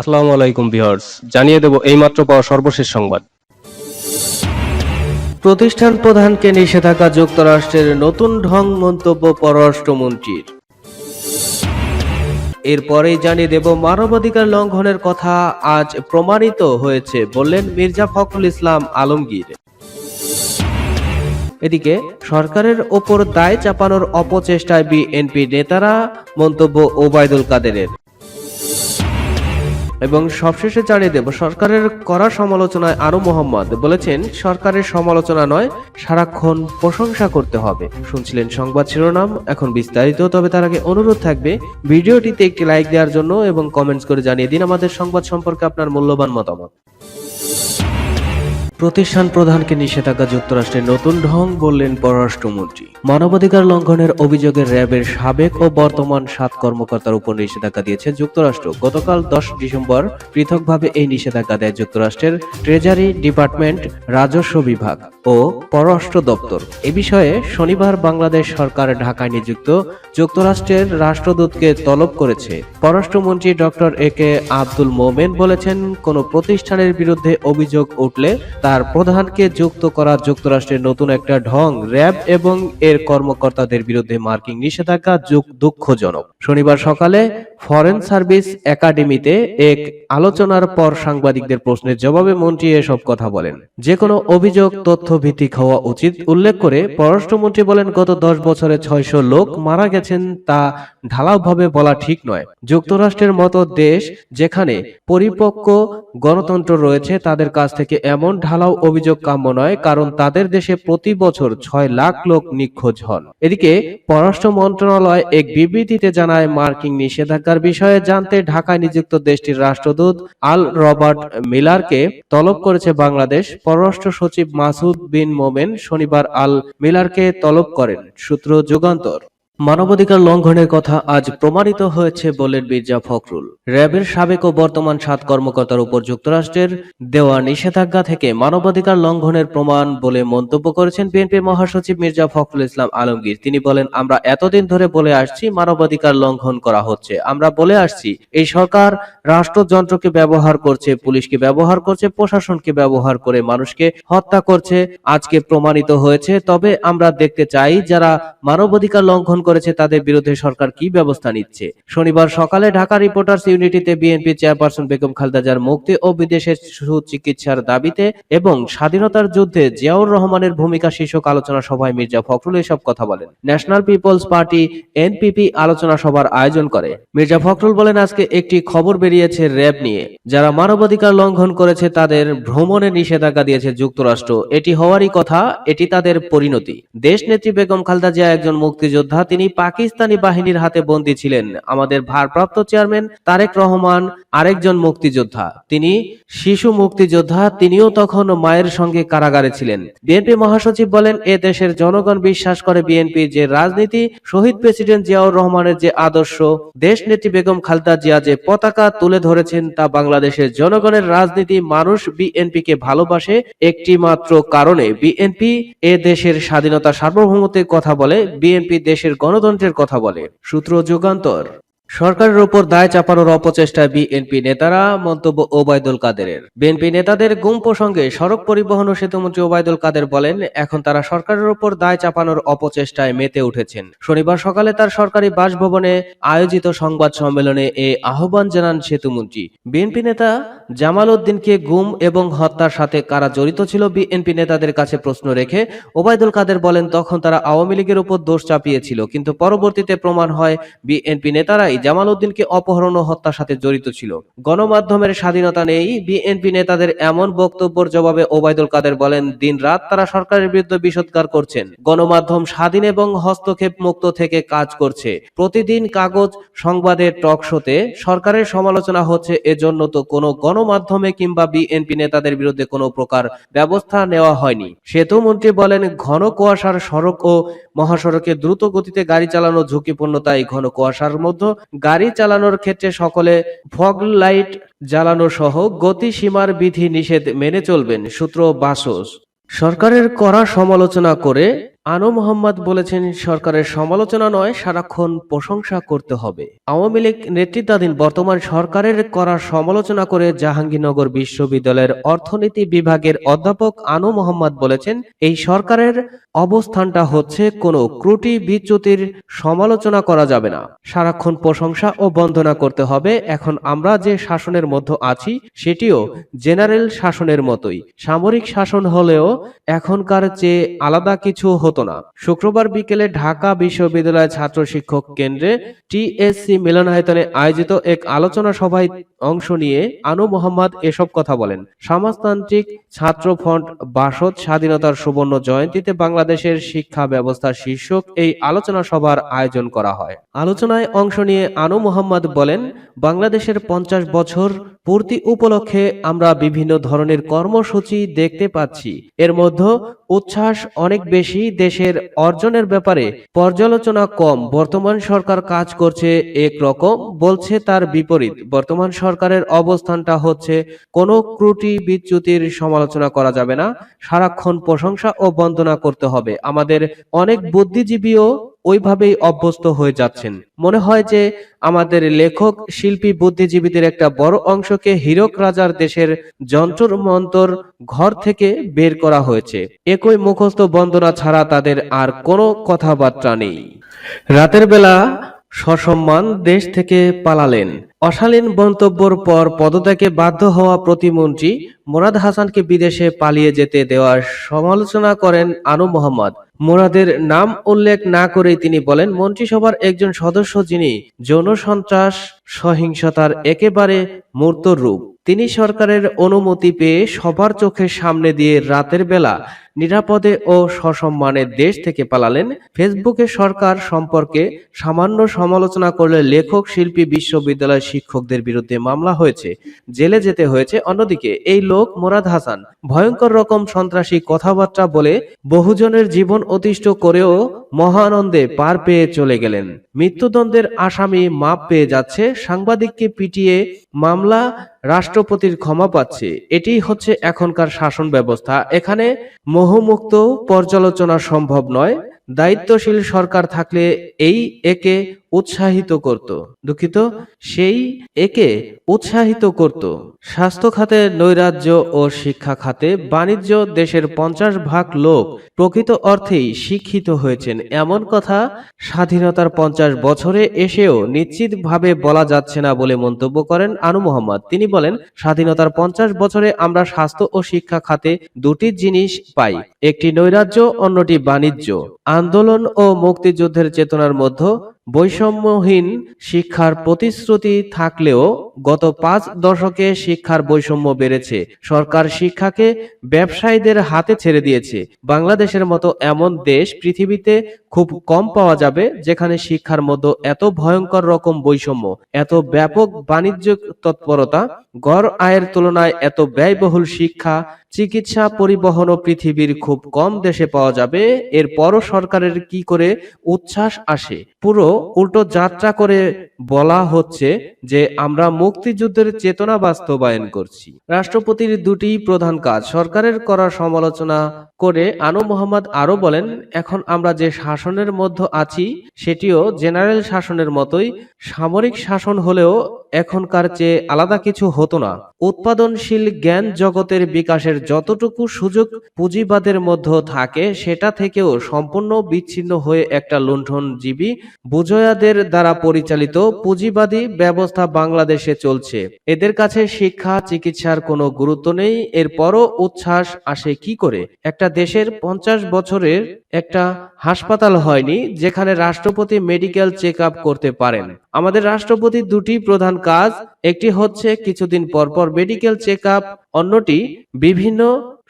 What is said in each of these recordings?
আসসালামু আলাইকুম ভিউয়ার্স, জানিয়ে দেব এইমাত্র পাওয়া সর্বশেষ সংবাদ। প্রতিষ্ঠান প্রধানকে নিষেধাজ্ঞা যুক্তরাষ্ট্রের নতুন ঢং মন্তব্য পররাষ্ট্রমন্ত্রীর। এরপরেই জানিয়ে দেব মানবাধিকার লঙ্ঘনের কথা আজ প্রমাণিত হয়েছে বললেন মির্জা ফখরুল ইসলাম আলমগীর। এদিকে সরকারের ওপর দায় চাপানোর অপচেষ্টায় বিএনপি নেতারা মন্তব্য ওবায়দুল কাদেরের। এবং সবশেষে জানিয়ে দেব, সরকারের করা সমালোচনায় আরও মোহাম্মদ বলেছেন, সরকারের সমালোচনা নয়, সারাক্ষণ প্রশংসা করতে হবে। শুনছিলেন সংবাদ শিরোনাম, এখন বিস্তারিত, তবে তার আগে অনুরোধ থাকবে, ভিডিওটিতে একটি লাইক দেওয়ার জন্য এবং কমেন্টস করে জানিয়ে দিন আমাদের সংবাদ সম্পর্কে আপনার মূল্যবান মতামত। প্রতিষ্ঠান প্রধানকে নিষেধাজ্ঞা যুক্তরাষ্ট্রের নতুন ঢং বললেন পররাষ্ট্রমন্ত্রী। মানবাধিকার লঙ্ঘনের অভিযোগে র্যাবের সাবেক ও বর্তমান সাত কর্মকর্তার উপর নিষেধাজ্ঞা দিয়েছে যুক্তরাষ্ট্র। গতকাল দশ ডিসেম্বর পৃথকভাবে এই নিষেধাজ্ঞা দেয় যুক্তরাষ্ট্রের ট্রেজারি ডিপার্টমেন্ট, রাজস্ব বিভাগ ও পররাষ্ট্র দপ্তর। এ বিষয়ে শনিবার বাংলাদেশ সরকার ঢাকায় নিযুক্ত যুক্তরাষ্ট্রের রাষ্ট্রদূতকে তলব করেছে। পররাষ্ট্রমন্ত্রী ডক্টর এ কে আব্দুল মোমেন বলেছেন, কোন প্রতিষ্ঠানের বিরুদ্ধে অভিযোগ উঠলে তার প্রধানকে যুক্ত করা যুক্তরাষ্ট্রের নতুন একটা ঢং, র্যাব এবং এর কর্মকর্তাদের বিরুদ্ধে মার্কিং নিষেধাজ্ঞা যুগ- দুঃখজনক। শনিবার সকালে ফরেন সার্ভিস একাডেমিতে এক আলোচনার পর সাংবাদিকদের প্রশ্নের জবাবে মন্ত্রী এসব কথা বলেন। যে কোনো অভিযোগ, তথ্য ভিত্তিক হওয়া উচিত উল্লেখ করে পররাষ্ট্রমন্ত্রী বলেন, গত দশ বছরে ছয়শো লোক মারা গেছেন তা ঢালাওভাবে বলা ঠিক নয়। যুক্তরাষ্ট্রের মতো দেশ যেখানে পরিপক্ক গণতন্ত্র রয়েছে, তাদের কাছ থেকে এমন ঢালাও অভিযোগ কাম্য নয়, কারণ তাদের দেশে প্রতি বছর ছয় লাখ লোক নিখোঁজ হন। এদিকে পররাষ্ট্র মন্ত্রণালয় এক বিবৃতিতে জানায়, মার্কিন নিষেধাজ্ঞার বিষয়ে জানতে ঢাকায় নিযুক্ত দেশটির রাষ্ট্রদূত আল রবার্ট মিলারকে তলব করেছে বাংলাদেশ। পররাষ্ট্র সচিব মাসুদ বিন মোমেন শনিবার আল মিলারকে তলব করেন। সূত্র যুগান্তর। মানবাধিকার লঙ্ঘনের কথা আজ প্রমাণিত হয়েছে বলেন মির্জা ফখরুল। র্যাবের সাবেক ও বর্তমান সাত কর্মকর্তার উপর যুক্তরাষ্ট্রের দেওয়া নিষেধাজ্ঞা থেকে মানবাধিকার লঙ্ঘনের প্রমাণ বলে মন্তব্য করেছেন বিএনপি মহাসচিব মির্জা ফখরুল ইসলাম আলমগীর। তিনি বলেন, আমরা এতদিন ধরে বলে আসছি মানবাধিকার লঙ্ঘন করা হচ্ছে। আমরা বলে আসছি, এই সরকার রাষ্ট্রযন্ত্রকে ব্যবহার করছে, পুলিশকে ব্যবহার করছে, প্রশাসনকে ব্যবহার করে মানুষকে হত্যা করছে। আজকে প্রমাণিত হয়েছে। তবে আমরা দেখতে চাই যারা মানবাধিকার লঙ্ঘন করেছে তাদের বিরুদ্ধে সরকার কি ব্যবস্থা নিচ্ছে? শনিবার সকালে ঢাকা রিপোর্টার্স ইউনিটিতে বিএনপি চেয়ারপারসন বেগম খালেদা জিয়ার মুক্তি ও বিদেশে সুচিকিৎসার দাবিতে এবং স্বাধীনতার যুদ্ধে জিয়াউর রহমানের ভূমিকা শীর্ষক আলোচনা সভায় মির্জা ফখরুল এসব কথা বলেন। ন্যাশনাল পিপলস পার্টি, এনপিপি আলোচনা সভার আয়োজন করে। মির্জা ফখরুল বলেন, আজকে একটি খবর বেরিয়েছে র্যাব নিয়ে। যারা মানবাধিকার লঙ্ঘন করেছে, তাদের ভ্রমণে নিষেধাজ্ঞা দিয়েছে যুক্তরাষ্ট্র। এটি হওয়ারই কথা, এটি তাদের পরিণতি। দেশ নেত্রী বেগম খালদা জিয়া একজন মুক্তিযোদ্ধা, তিনি পাকিস্তানি বাহিনীর হাতে বন্দী ছিলেন। আমাদের ভারপ্রাপ্ত চেয়ারম্যান তারেক রহমান, আরেকজন মুক্তিযোদ্ধা। তিনি শিশু মুক্তিযোদ্ধা, তিনিও তখন মায়ের সঙ্গে কারাগারে ছিলেন। বিএনপি মহাসচিব বলেন, এ দেশের জনগণ বিশ্বাস করে বিএনপি যে রাজনীতি, শহীদ প্রেসিডেন্ট জিয়াউর রহমানের যে আদর্শ দেশ নেত্রী বেগম খালেদা জিয়া যে পতাকা তুলে ধরেছেন, তা বাংলাদেশের জনগণের রাজনীতি, মানুষ বিএনপি কে ভালোবাসে একটি মাত্র কারণে। বিএনপি এ দেশের স্বাধীনতা সার্বভৌমত্বের কথা বলে, বিএনপি দেশের গণতন্ত্রের কথা বলে। সূত্র যুগান্তর। সরকারের উপর দায় চাপানোর অপচেষ্টায় বিএনপি নেতারা মন্তব্য ওবায়দুল কাদেরের। বিএনপি নেতাদের গুম প্রসঙ্গে সড়ক পরিবহন ও সেতুমন্ত্রী ওবায়দুল কাদের বলেন, এখন তারা সরকারের উপর দায় চাপানোর অপচেষ্টায় মেতে উঠেছেন। শনিবার সকালে তার সরকারি বাসভবনে আয়োজিত সংবাদ সম্মেলনে এ আহ্বান জানান সেতুমন্ত্রী। বিএনপি নেতা জামাল উদ্দিনকে গুম এবং হত্যার সাথে কারা জড়িত ছিল বিএনপি নেতাদের কাছে প্রশ্ন রেখে ওবায়দুল কাদের বলেন, তখন তারা আওয়ামী লীগের উপর দোষ চাপিয়েছিল, কিন্তু পরবর্তীতে প্রমাণ হয় বিএনপি নেতারাই জামাল উদ্দিনকে অপহরণ ও হত্যার সাথে জড়িত ছিল। গণমাধ্যমের স্বাধীনতা নেই, বিএনপি নেতাদের এমন বক্তব্যের জবাবে ওবায়দুল কাদের বলেন দিন রাত তারা সরকারের বিরুদ্ধে বিষোদ্গার করছেন। গণমাধ্যম স্বাধীন এবং হস্তক্ষেপ মুক্ত থেকে কাজ করছে। প্রতিদিন কাগজ সংবাদের টক শোতে সরকারের সমালোচনা হচ্ছে, এজন্য তো কোনো গণমাধ্যমে কিংবা বিএনপি নেতাদের বিরুদ্ধে কোনো প্রকার ব্যবস্থা নেওয়া হয়নি। সেতুমন্ত্রী বলেন, ঘন কুয়াশার সড়ক ও মহাসড়কে দ্রুত গতিতে গাড়ি চালানো ঝুঁকিপূর্ণ, তাই ঘন কুয়াশার মধ্যে গাড়ি চালানোর ক্ষেত্রে সকলে ফগ লাইট জ্বালানো সহ গতিসীমার বিধি নিষেধ মেনে চলবেন সূত্র বাসস। সরকারের করা সমালোচনা করে আনু মোহাম্মদ বলেছেন, সরকারের সমালোচনা নয়, সারাক্ষণ প্রশংসা করতে হবে। আওয়ামী লীগ নেতৃত্বাধীন বর্তমান সরকারের করা সমালোচনা করে জাহাঙ্গীরনগর বিশ্ববিদ্যালয়ের অর্থনীতি বিভাগের অধ্যাপক আনু মোহাম্মদ বলেছেন, এই সরকারের অবস্থানটা হচ্ছে কোনো ত্রুটি বিচ্যুতির সমালোচনা করা যাবে না। সারাক্ষণ প্রশংসা ও বন্দনা করতে হবে, এখন আমরা যে শাসনের মধ্যে আছি, সেটিও জেনারেল শাসনের মতোই। সামরিক শাসন হলেও এখনকার চেয়ে আলাদা কিছু হতো না। শুক্রবার বিকেলে ঢাকা বিশ্ববিদ্যালয় ছাত্র শিক্ষক কেন্দ্রে টিএসসি মিলনায়তনে আয়োজিত এক আলোচনা সভায় অংশ নিয়ে আনু মোহাম্মদ এসব কথা বলেন। সমাজতান্ত্রিক ছাত্র ফ্রন্ট বাসদ স্বাধীনতার সুবর্ণ জয়ন্তীতে বাংলাদেশের শিক্ষা ব্যবস্থা শীর্ষক এই আলোচনা সভার আয়োজন করা হয়। আলোচনায় অংশ নিয়ে আনু মোহাম্মদ বলেন, বাংলাদেশের পঞ্চাশ বছর পূর্তি উপলক্ষে আমরা বিভিন্ন ধরনের কর্মসূচি দেখতে পাচ্ছি। এর মধ্যে উচ্ছ্বাস অনেক বেশি দেশের অর্জনের ব্যাপারে পর্যালোচনা কম। বর্তমান সরকার কাজ করছে এক রকম, বলছে তার বিপরীত। বর্তমান সরকারের অবস্থানটা হচ্ছে, কোনো ত্রুটি বিচ্যুতির সমালোচনা করা যাবে না। সারাক্ষণ প্রশংসা ও বন্দনা করতে হবে। আমাদের অনেক বুদ্ধিজীবীও ওইভাবেই অভ্যস্ত হয়ে যাচ্ছেন। মনে হয় যে আমাদের লেখক, শিল্পী, বুদ্ধিজীবীদের একটা বড় অংশকে হীরক রাজার দেশের যন্ত্র মন্তর ঘর থেকে বের করা হয়েছে। একই মুখস্থ বন্দনা ছাড়া তাদের আর কোনো কথাবার্তা নেই। রাতের বেলা সসম্মান দেশ থেকে পালালেন। অশালীন মন্তব্যের পর পদত্যাগে বাধ্য হওয়া প্রতিমন্ত্রী মোরাদ হাসানকে বিদেশে পালিয়ে যেতে দেওয়ার সমালোচনা করেন আনু মোহাম্মদ। মোরাদের নাম উল্লেখ না করেই তিনি বলেন, মন্ত্রিসভার একজন সদস্য যিনি যৌন সন্ত্রাস, সহিংসতার একেবারে মূর্ত রূপ তিনি সরকারের অনুমতি পেয়ে সবার চোখের সামনে দিয়ে রাতের বেলা নিরাপদে ও সসম্মানে দেশ থেকে পালালেন। ফেসবুকে সরকার সম্পর্কে সামান্য সমালোচনা করলে লেখক, শিল্পী বিশ্ববিদ্যালয় শিক্ষকদের বিরুদ্ধে মামলা হয়েছে। জেলে যেতে হয়েছে। অন্যদিকে, এই লোক মোরাদ হাসান, ভয়ঙ্কর রকম সন্ত্রাসী কথাবার্তা বলে বহুজনের জীবন অতিষ্ঠ করেও মহানন্দে পার পেয়ে চলে গেলেন। মৃত্যুদণ্ডের আসামি মাপ পেয়ে যাচ্ছে। সাংবাদিককে পিটিয়ে মামলা রাষ্ট্রপতির ক্ষমা পাচ্ছে। এটি হচ্ছে এখনকার শাসন ব্যবস্থা। এখানে মোহমুক্ত পর্যালোচনা সম্ভব নয়। দায়িত্বশীল সরকার থাকলে এই একে উৎসাহিত করত। দুঃখিত? সেই একে উৎসাহিত করত। স্বাস্থ্য খাতে নৈরাজ্য ও শিক্ষা খাতে বাণিজ্য দেশের পঞ্চাশ ভাগ লোক প্রকৃত অর্থেই শিক্ষিত হয়েছেন। এমন কথা স্বাধীনতার পঞ্চাশ বছরে এসেও নিশ্চিতভাবে বলা যাচ্ছে না বলে মন্তব্য করেন আনু মোহাম্মদ। তিনি বলেন, স্বাধীনতার পঞ্চাশ বছরে আমরা স্বাস্থ্য ও শিক্ষা খাতে দুটি জিনিস পাই, একটি নৈরাজ্য, অন্যটি বাণিজ্য। আন্দোলন ও মুক্তিযুদ্ধের চেতনার মধ্যে বৈষম্যহীন শিক্ষার প্রতিশ্রুতি থাকলেও গত পাঁচ দশকে শিক্ষার বৈষম্য বেড়েছে। সরকার শিক্ষাকে ব্যবসায়ীদের হাতে ছেড়ে দিয়েছে। বাংলাদেশের মতো এমন দেশ পৃথিবীতে খুব কম পাওয়া যাবে, যেখানে শিক্ষার মধ্যে এত ভয়ঙ্কর রকম বৈষম্য, এত ব্যাপক বাণিজ্য তৎপরতা, গড় আয়ের তুলনায় এত ব্যয়বহুল শিক্ষা, চিকিৎসা পরিবহন ও পৃথিবীর খুব কম দেশে পাওয়া যাবে। এরপরও সরকারের কি করে উচ্ছ্বাস আসে? পুরো উল্টো যাত্রা করে বলা হচ্ছে যে আমরা মুক্তিযুদ্ধের চেতনা বাস্তবায়ন করছি। রাষ্ট্রপতির দুটি প্রধান কাজ, সরকারের করা সমালোচনা করে আনু মোহাম্মদ আরও বলেন, এখন আমরা যে শাসনের মধ্যে আছি, সেটিও জেনারেল শাসনের মতোই সামরিক শাসন হলেও এখনকার চেয়ে আলাদা কিছু হতো না। উৎপাদনশীল জ্ঞান জগতের বিকাশের যতটুকু সুযোগ পুঁজিবাদের মধ্যে থাকে, সেটা থেকেও সম্পূর্ণ বিচ্ছিন্ন হয়ে একটা লুণ্ঠনজীবী বুজয়াদের দ্বারা পরিচালিত পুঁজিবাদী ব্যবস্থা বাংলাদেশে চলছে। এদের কাছে শিক্ষা, চিকিৎসার কোনো গুরুত্ব নেই, এরপরও উচ্ছ্বাস আসে কি করে? একটা দেশের পঞ্চাশ বছরের একটা হাসপাতাল হয়নি, যেখানে রাষ্ট্রপতি মেডিকেল চেক করতে পারেন। আমাদের রাষ্ট্রপতির দুটি প্রধান কাজ, একটি হচ্ছে কিছুদিন পর পর মেডিকেল চেক আপ অন্যটি বিভিন্ন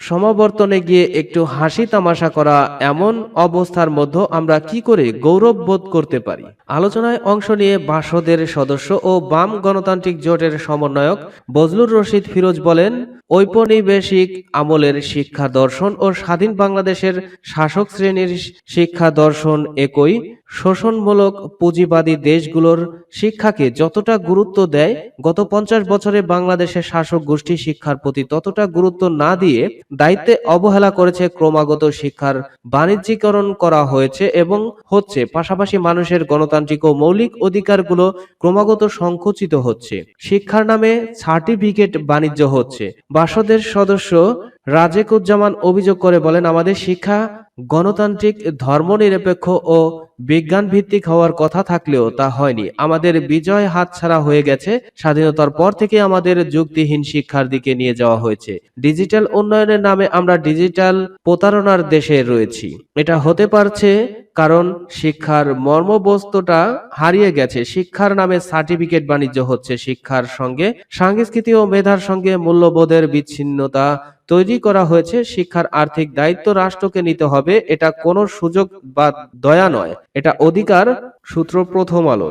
সমাবর্তনে গিয়ে একটু হাসি তামাশা করা, এমন অবস্থার মধ্যে আমরা কি করে গৌরব বোধ করতে পারি? আলোচনায় অংশ নিয়ে বাসদের সদস্য ও বাম গণতান্ত্রিক জোটের সমন্বয়ক বজলুর রশিদ ফিরোজ বলেন, ঔপনিবেশিক আমলের শিক্ষা দর্শন ও স্বাধীন বাংলাদেশের শাসক শ্রেণির শিক্ষা দর্শন একই শোষণমূলক পুঁজিবাদী দেশগুলোর শিক্ষাকে যতটা গুরুত্ব দেয়, গত পঞ্চাশ বছরে বাংলাদেশের শাসক গোষ্ঠী শিক্ষার প্রতি ততটা গুরুত্ব না দিয়ে দায়িত্বে অবহেলা করেছে ক্রমাগত শিক্ষার বাণিজ্যিকরণ করা হয়েছে এবং হচ্ছে, পাশাপাশি মানুষের গণতান্ত্রিক ও মৌলিক অধিকারগুলো ক্রমাগত সংকুচিত হচ্ছে। শিক্ষার নামে সার্টিফিকেট বাণিজ্য হচ্ছে। বাসদের সদস্য রাজেকুজ্জামান অভিযোগ করে বলেন, আমাদের শিক্ষা, গণতান্ত্রিক, ধর্মনিরপেক্ষ ও বিজ্ঞান ভিত্তিক হওয়ার কথা থাকলেও তা হয়নি। আমাদের বিজয় হাতছাড়া হয়ে গেছে, স্বাধীনতার পর থেকে আমাদের যুক্তিহীন শিক্ষার দিকে নিয়ে যাওয়া হয়েছে। ডিজিটাল উন্নয়নের নামে আমরা ডিজিটাল প্রতারণার দেশে রয়েছি। এটা হতে পারছে কারণ শিক্ষার মর্মবস্তুটা হারিয়ে গেছে। শিক্ষার নামে সার্টিফিকেট বাণিজ্য হচ্ছে শিক্ষার সঙ্গে, সাংস্কৃতিক ও মেধার সঙ্গে মূল্যবোধের বিচ্ছিন্নতা তৈরি করা হয়েছে, শিক্ষার আর্থিক দায়িত্ব রাষ্ট্রকে নিতে হবে, এটা কোনো সুযোগ বা দয়া নয়, এটা অধিকার সূত্র প্রথম আলো।